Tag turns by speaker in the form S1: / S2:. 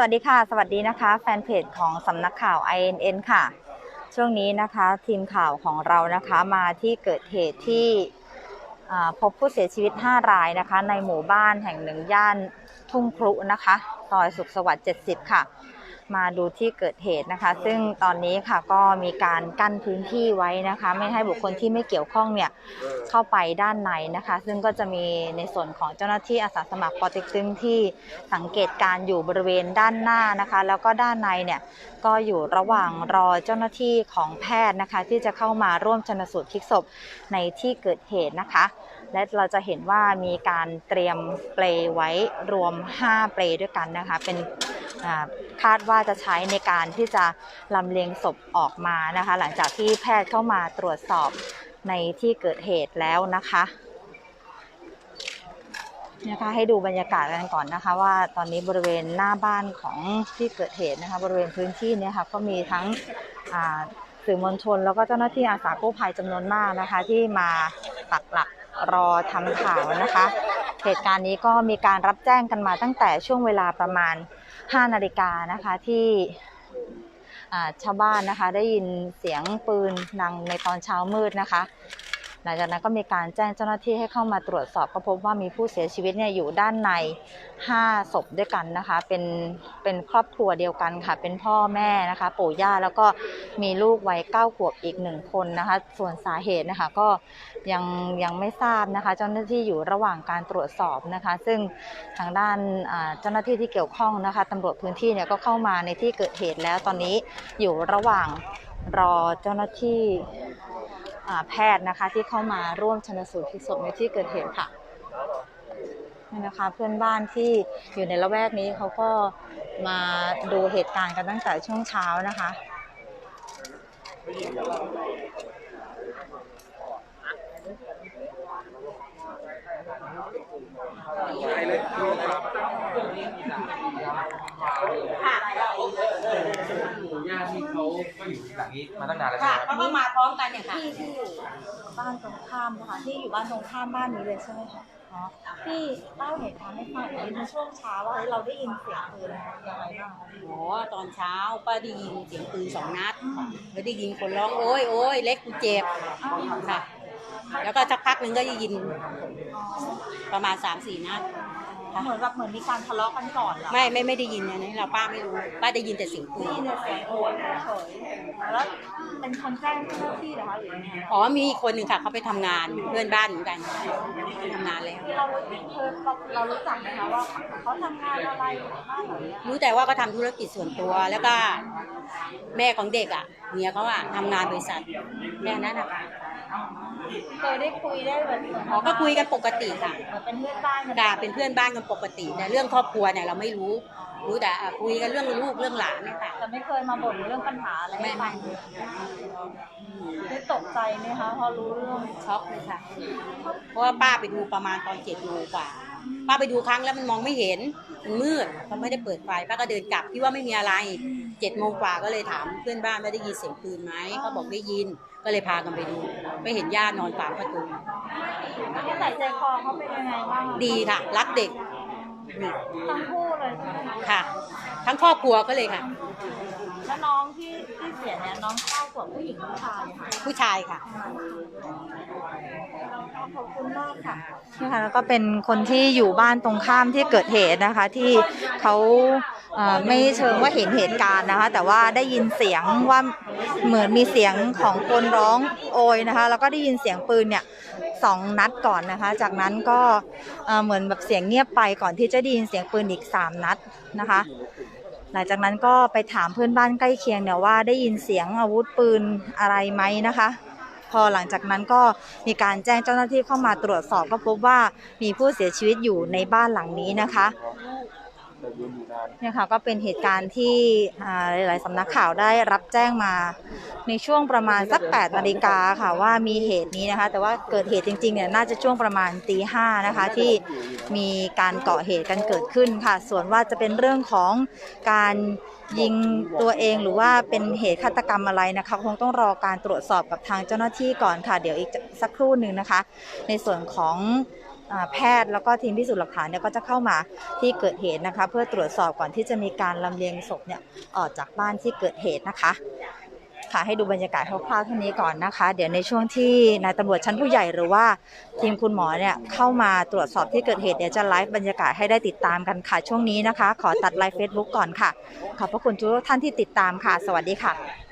S1: วัสดีค่ะ สวัสดีนะคะ แฟนเพจของสำนักข่าว INN ค่ะ ช่วงนี้นะคะทีมข่าวของเรานะคะมาที่เกิดเหตุที่พบผู้เสียชีวิต 5 รายนะคะ ในหมู่บ้านแห่งหนึ่งย่านทุ่งครุนะคะซอยสุขสวัสดิ์ 70 ค่ะ มาดูที่เกิดเหตุนะคะ ซึ่งตอนนี้ค่ะก็มีการกั้นพื้นที่ไว้นะคะ ไม่ให้บุคคลที่ไม่เกี่ยวข้องเนี่ยเข้าไปด้านในนะคะ ซึ่งก็จะมีในส่วนของเจ้าหน้าที่อาสาสมัครปอต็กตึงที่สังเกตการอยู่บริเวณด้านหน้านะคะ แล้วก็ด้านในเนี่ยก็อยู่ระหว่างรอเจ้าหน้าที่ของแพทย์นะคะ ที่จะเข้ามาร่วมชนสูตรพลิกศพในที่เกิดเหตุนะคะ และเราจะเห็นว่ามีการเตรียมเปลไว้รวม 5 เปลด้วยกันนะคะ เป็น คาดว่าจะใช้ในการที่จะลำเลียงศพออกมานะคะ หลังจากที่แพทย์เข้ามาตรวจสอบในที่เกิดเหตุแล้วนะคะนะคะให้ดูบรรยากาศกันก่อนนะคะว่าตอนนี้บริเวณหน้าบ้านของที่เกิดเหตุนะคะ บริเวณพื้นที่เนี้ค่ะก็มีทั้งสื่อมวลชน แล้วก็เจ้าหน้าที่อาสากู้ภัยจำนวนมากนะคะ ที่มาปักหลัก รอทำข่าวนะคะ เหตุการณ์นี้ก็มีการรับแจ้งกันมาตั้งแต่ช่วงเวลาประมาณ 5 นาฬิกานะคะที่ชาวบ้านนะคะได้ยินเสียงปืนดังในตอนเช้ามืดนะคะ หลังจากนั้นก็มีการแจ้งเจ้าหน้าที่ให้เข้ามาตรวจสอบก็พบว่ามีผู้เสียชีวิตเนี่ยอยู่ด้านใน 5 ศพด้วยกันนะคะ เป็นเป็นครอบครัวเดียวกันค่ะ เป็นพ่อแม่นะคะ ปู่ย่าแล้วก็มีลูกวัย9ขวบอีกหนึ่งคนนะคะ ส่วนสาเหตุนะคะก็ยังยังไม่ทราบนะคะ เจ้าหน้าที่อยู่ระหว่างการตรวจสอบนะคะ ซึ่งทางด้านเจ้าหน้าที่ที่เกี่ยวข้องนะคะตำรวจพื้นที่เนี่ยก็เข้ามาในที่เกิดเหตุแล้วตอนนี้อยู่ระหว่างรอเจ้าหน้าที่ แพทย์นะคะที่เข้ามาร่วมชนสูตรพลิกศพในที่เกิดเหตุค่ะนี่นะคะเพื่อนบ้านที่อยู่ในละแวกนี้เขาก็มาดูเหตุการณ์กันตั้งแต่ช่วงเช้านะคะ
S2: ญาติที่เขา ก็อยู่หลังนี้มาตั้งนานแล้วใช่
S3: ค่ะ
S2: ไหมครับ
S3: เขาก็มาพร้อมกันเนี่ยค่ะ
S1: ที่ที่อยู่บ้านตรงข้ามนะคะที่อยู่บ้านตรงข้ามบ้านนี้เลยใช่ไหมคะอ๋อพี่เล่าเหตุการณ์ให้ฟังหน่อยในช่วงเช้าว่าเฮ้ยเราได้ยินเสียงปืนยังไงบ้างคะ
S3: โอ้ตอนเช้าป้าได้ยินเสียงปืนสองนัดแล้วได้ยินคนร้องโอ้ยโอ้ยเล็กกูเจ็บค่ะ แล้วก็สักพักหนึ่งก็ได้ยินประมาณสามสี่นัดค่ะ
S1: เหมือนแบบเหมือนมีการทะเลาะกันก่อนเหรอ
S3: ไม่ไม่ไม่ได้ยินอันนี้เราป้าไม่รู้ป้าได้ยินแต่เสียงปื
S1: ได้
S3: น
S1: ยินแต่เสียงโอนเฉยๆแล้วเป็นคนแจ้งเจ้าหน้าที่เหรอคะหรือยังไงคะ
S3: อ๋อมีอีกคนหนึ่งค่ะเขาไปทำงานเพื่อนบ้านเหมือนกันไปทำงานแล้ว
S1: ที่เราเคยเรารู้จักไหมคะว่าเขาทำงานอะไรบ้างเหรอเนี่ย
S3: รู้แต่ว่าก็ทำธุรกิจส่วนตัวแล้วก็ แม่ของเด็กอะเมียเขาอะทำงานบริษัทแค่นั้นนะคะ
S1: เคยได้คุยได้แบบ
S3: อ๋อก็คุยกันปกติค่ะ
S1: เหมือนเป็นเพื่อนบ้านกัน
S3: กาเป็นเพื่อนบ้านกันปกติแต่เรื่องครอบครัวเนี่ยเราไม่รู้ รู้แต่อะคุยกันเรื่องลูกเรื่องหลานเนี่ยค่ะ
S1: แต่ไม่เคยมาบ่นเรื่องปัญหาอะไร
S3: ไม่
S1: ให้
S3: ไม่
S1: ฟังได้ตกใจไหมคะพอรู้เรื่อง
S3: ช็อกเลยค่ะ เพราะว่าป้าไปดูประมาณตอนเจ็ดโมงกว่า ป้าไปดูครั้งแล้วมันมองไม่เห็น มันมืดเขาไม่ได้เปิดไฟ ป้าก็เดินกลับพี่ว่าไม่มีอะไร เจ็ดโมงกว่าก็เลยถามเพื่อนบ้านว่าได้ยินเสียงปืนไหมเขาบอกได้ยิน ก็เลยพากันไปดูไม่เห็นย่านอนขวางประตู
S1: ที่ใส่ใจคอเขาเป็นยังไงบ้าง
S3: ดีค่ะ รักเด็กนี่
S1: ทั้งคู่เลยใช่ไหมคะ
S3: ค่ะ ทั้งครอบครัวก็เลยค่ะ
S1: แล้วน้องที่ที่เสียเนี่ยน้องเข้าขวบผู้หญิงผู้ชายค่ะ
S3: ผู้ชายค่ะ
S1: ขอบคุณมากค่ะ นี่ค่ะแล้วก็เป็นคนที่อยู่บ้านตรงข้ามที่เกิดเหตุนะคะ ที่เขาเอ่อ ไม่เชิงว่าเห็นเหตุการณ์นะคะ แต่ว่าได้ยินเสียงว่าเหมือนมีเสียงของคนร้องโอยนะคะ แล้วก็ได้ยินเสียงปืนเนี่ยสองนัดก่อนนะคะ จากนั้นก็เหมือนแบบเสียงเงียบไปก่อนที่จะได้ยินเสียงปืนอีกสามนัดนะคะ หลังจากนั้นก็ไปถามเพื่อนบ้านใกล้เคียงเนี่ยว่าได้ยินเสียงอาวุธปืนอะไรไหมนะคะพอหลังจากนั้นก็มีการแจ้งเจ้าหน้าที่เข้ามาตรวจสอบก็พบว่ามีผู้เสียชีวิตอยู่ในบ้านหลังนี้นะคะ เนี่ยค่ะก็เป็นเหตุการณ์ที่อ่าหลาย ๆสำนักข่าวได้รับแจ้งมาในช่วงประมาณสัก8นาฬิกาค่ะว่ามีเหตุนี้นะคะ แต่ว่าเกิดเหตุจริง ๆ เนี่ยน่าจะช่วงประมาณตีห้านะคะที่มีการเกาะเหตุกันเกิดขึ้นค่ะ ส่วนว่าจะเป็นเรื่องของการยิงตัวเองหรือว่าเป็นเหตุฆาตกรรมอะไรนะคะ คงต้องรอการตรวจสอบกับทางเจ้าหน้าที่ก่อนค่ะ เดี๋ยวอีกสักครู่หนึ่งนะคะ ในส่วนของอ่า แพทย์แล้วก็ทีมพิสูจน์หลักฐานเนี่ยก็จะเข้ามาที่เกิดเหตุนะคะ เพื่อตรวจสอบก่อนที่จะมีการลำเลียงศพเนี่ยออกจากบ้านที่เกิดเหตุนะคะค่ะให้ดูบรรยากาศคร่าวๆเท่านี้ก่อนนะคะ เดี๋ยวในช่วงที่นายตำรวจชั้นผู้ใหญ่หรือว่าทีมคุณหมอเนี่ยเข้ามาตรวจสอบที่เกิดเหตุเดี๋ยวจะไลฟ์บรรยากาศให้ได้ติดตามกันค่ะ ช่วงนี้นะคะ ขอตัดไลฟ์เฟซบุ๊กก่อนค่ะ ขอบพระคุณทุกท่านที่ติดตามค่ะ สวัสดีค่ะ